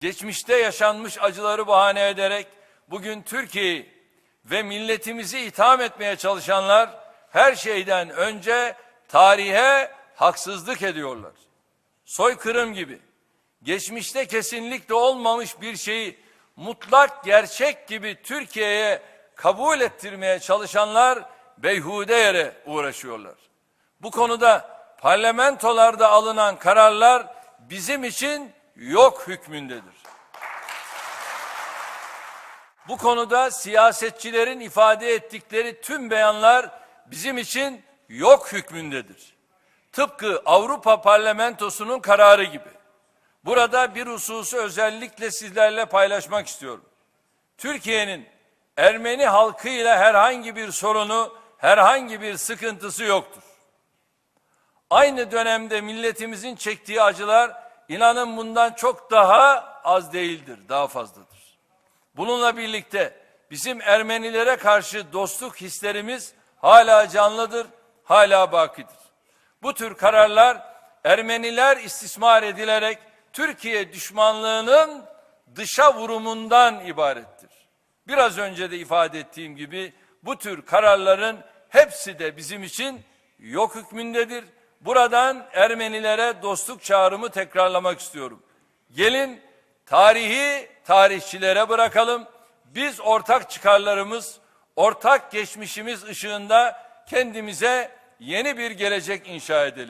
geçmişte yaşanmış acıları bahane ederek bugün Türkiye'yi ve milletimizi itham etmeye çalışanlar her şeyden önce tarihe haksızlık ediyorlar. Soykırım gibi geçmişte kesinlikle olmamış bir şeyi mutlak gerçek gibi Türkiye'ye kabul ettirmeye çalışanlar beyhude yere uğraşıyorlar. Bu konuda parlamentolarda alınan kararlar bizim için yok hükmündedir. Bu konuda siyasetçilerin ifade ettikleri tüm beyanlar bizim için yok hükmündedir. Tıpkı Avrupa Parlamentosu'nun kararı gibi. Burada bir hususu özellikle sizlerle paylaşmak istiyorum. Türkiye'nin Ermeni halkıyla herhangi bir sorunu, herhangi bir sıkıntısı yoktur. Aynı dönemde milletimizin çektiği acılar inanın bundan çok daha az değildir, daha fazladır. Bununla birlikte bizim Ermenilere karşı dostluk hislerimiz hala canlıdır, hala bakidir. Bu tür kararlar Ermeniler istismar edilerek Türkiye düşmanlığının dışa vurumundan ibarettir. Biraz önce de ifade ettiğim gibi bu tür kararların hepsi de bizim için yok hükmündedir. Buradan Ermenilere dostluk çağrımı tekrarlamak istiyorum. Gelin tarihi tarihçilere bırakalım. Biz ortak çıkarlarımız, ortak geçmişimiz ışığında kendimize yeni bir gelecek inşa edelim.